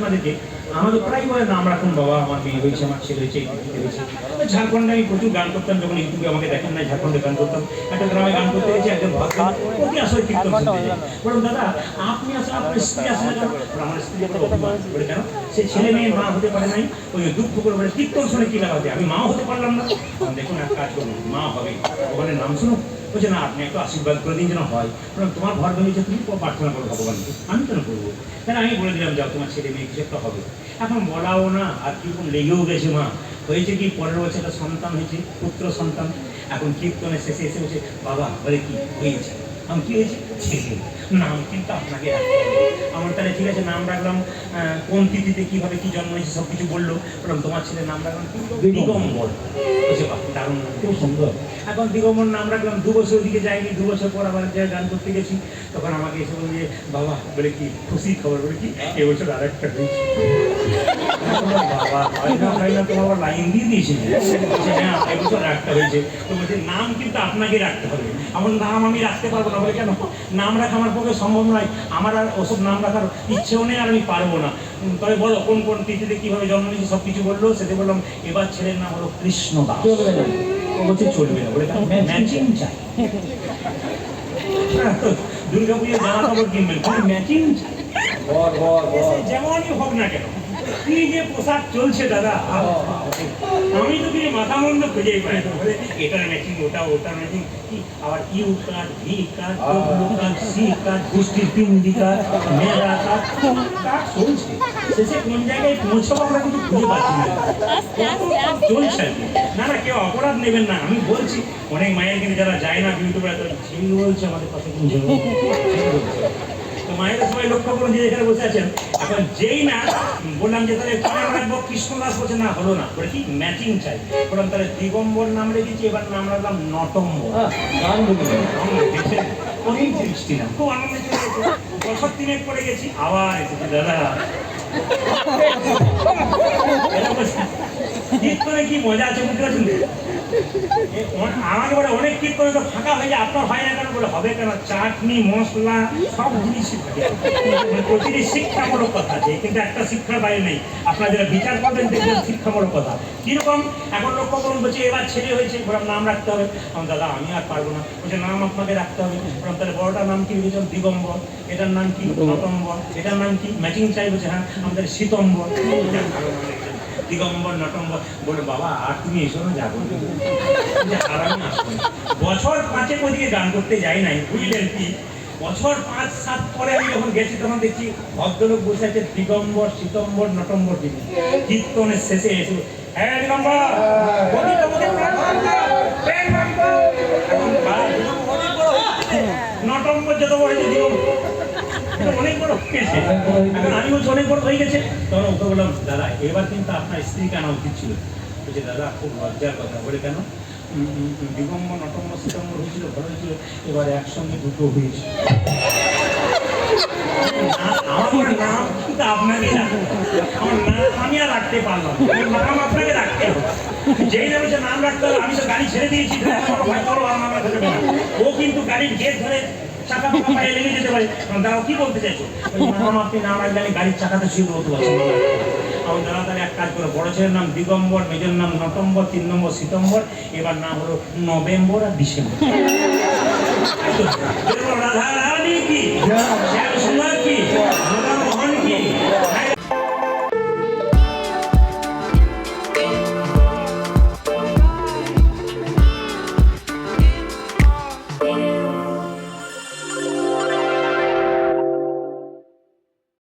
আপনাদেরকে, আমাদের প্রায় বলে নাম রাখুন বাবা, আমার মেয়ে হয়েছে, আমার ছেলে হয়েছে ঝাড়খণ্ডে আমি প্রচুর গান করতাম, যখন ইউটিউবে আমাকে দেখেন না ঝাড়খণ্ডে গান করতাম। একটা গ্রামে গান করতে গেছি, একজন প্রতি আসলে কীর্তন শুনতে বলুন দাদা, আপনি আসলে, আপনার স্ত্রী আসলে আমার স্ত্রী বলে অভিমান বলে কেন? সে ছেলে মেয়ে মা হতে পারে নাই, ওই দুঃখ করে বলে কীর্তন শুনে কি আছে? আমি মা হতে পারলাম না। দেখুন, এক কাজ করুন, মা হবে। ভগবানের নাম শুনুন বলছে না আপনি একটু আশীর্বাদ করে দিন যেন হয়। তোমার ঘর ভেঙেছে তুমি প্রার্থনা করো ভগবানকে। আমি কেন করব? তাহলে আমি বলে দিলাম, যাও, তোমার ছেলে মেয়ে কিছু একটা হবে। এখন বলাও না, আর কীরকম লেগেও গেছে মা। হয়েছে কি, পরের বছর একটা সন্তান হয়েছে, পুত্র সন্তান। এখন কীর্তনের শেষে এসে বলছে, বাবা, বলে কি, হয়েছে। আমি কি হয়েছে? ছেলে। নাম কিন্তু আপনাকে রাখতে হবে। আমার তাহলে ঠিক আছে নাম রাখলাম কোন তিথিতে কীভাবে কি জন্ম হয়েছে সব কিছু বলল বললাম তোমার ছেলের নাম রাখলাম দিগম্বর। বাহ দারুণ। নাম খুব সুন্দর। এখন দিগম্বর নাম রাখলাম দু বছর ওদিকে যাইনি দু বছর পর আবার জায়গায় গান করতে গেছি তখন আমাকে এসে বলল যে বাবা বলে কি খুশি খবর বলে কি এবছর আর একটা হয়েছে। বাবা না লাইন দিয়ে হ্যাঁ এবছর একটা হয়েছে। তো বলছে নাম কিন্তু আপনাকে রাখতে হবে। আমার নাম আমি রাখতে পারব না। বলে কেন? নাম রাখা আমার পক্ষে সম্ভব নয়। আমার আর ওসব নাম রাখার ইচ্ছেও নেই আর আমি পারব না। তবে বলো কোন কোন তিথিতে কীভাবে জন্ম নিয়েছে সব কিছু বলল? সেটা বললাম এবার ছেলের নাম হলো কৃষ্ণ দাস। চলবে না। ও বলছে চলবে না বলে ম্যাচিং চাই। দুর্গা পুজোর জামা কাপড় কিনবেন ম্যাচিং চাই। যেমনই হোক না কেন কি যে পোশাক চলছে দাদা? আমি তো মাথা মন্দ পাই না। ম্যাচিং ওটা ওটার ম্যাচিং কি? আবার ইউ ভি সি গোষ্ঠীর পিন্ডি চলছে। শেষে কোন জায়গায় পৌঁছাবো আমরা কিন্তু খুঁজে পাচ্ছি না। চলছে। না না কেউ অপরাধ নেবেন না। আমি বলছি অনেক মায়ের কিন্তু যারা যায় না ইউটিউবে তো ঝিল বলছে আমাদের কথা কিন্তু মায়েরা সবাই লক্ষ্য করুন যে এখানে বসে আছেন। এখন যেই না বললাম যে তাহলে কার রাখব? কৃষ্ণদাস বলছে না হলো না। বলে কি? ম্যাচিং চাই। বললাম তাহলে দিগম্বর নাম রেখেছি এবার নাম রাখলাম নটম্বর। হ্যাঁ, খুব আনন্দ চলে গেছে। বছর তিনেক পরে গেছি আবার এসেছি দাদা। কীর্তনে কি মজা আছে বুঝতে পারছেন আমাকে বলে অনেক কীর্তনে তো ফাঁকা হয়ে যায়, আপনার হয় না কেন? বলে, হবে কেন? চাটনি, মশলা, সব জিনিসই থাকে। মানে প্রতিটি শিক্ষামূলক কথা আছে কিন্তু একটা শিক্ষার বাইরে নেই। আপনারা যারা বিচার করবেন, দেখবেন শিক্ষামূলক কথা। কীরকম? এখন লক্ষ্য করুন বলছে এবার ছেলে হয়েছে। বললাম নাম রাখতে হবে। আমার দাদা আমি আর পারব না। বলছে নাম আপনাকে রাখতে হবে। বললাম তাহলে বড়টার নাম কি? রেখেছেন দিগম্বর। এটার নাম কি? নটম্বর। এটার নাম কি? ম্যাচিং চাই বলছে হ্যাঁ। আমাদের শীতম্বর। দিগম্বর নটম্বর। বলে বাবা আর তুমি এসো না যাব আর আমি আসব বছর পাঁচে ওদিকে গান করতে যাই নাই বুঝলেন কি? বছর পাঁচ সাত পরে আমি যখন গেছি তখন দেখছি ভদ্রলোক বসে আছে দিগম্বর শীতম্বর নটম্বর দিদি। কীর্তনের শেষে এসে অনেক বড় আমি বলছি অনেক বড় হয়ে গেছে। তখন ওকে বললাম দাদা এবার কিন্তু আপনার স্ত্রীকে আনা উচিত ছিল? বলছে দাদা খুব লজ্জার কথা বলে কেন? উম, নটম্বর সিতম্বর হয়েছিল ভালো হয়েছিল। এবার একসঙ্গে দুটো হয়েছে। এক কাজ করে বড় ছেলের নাম দিগম্বর মেজর নাম নটম্বর তিন নম্বর সিতম্বর এবার নাম হলো নভেম্বর আর ডিসেম্বর রাধা রানী কি শ্যাম সুন্দর কি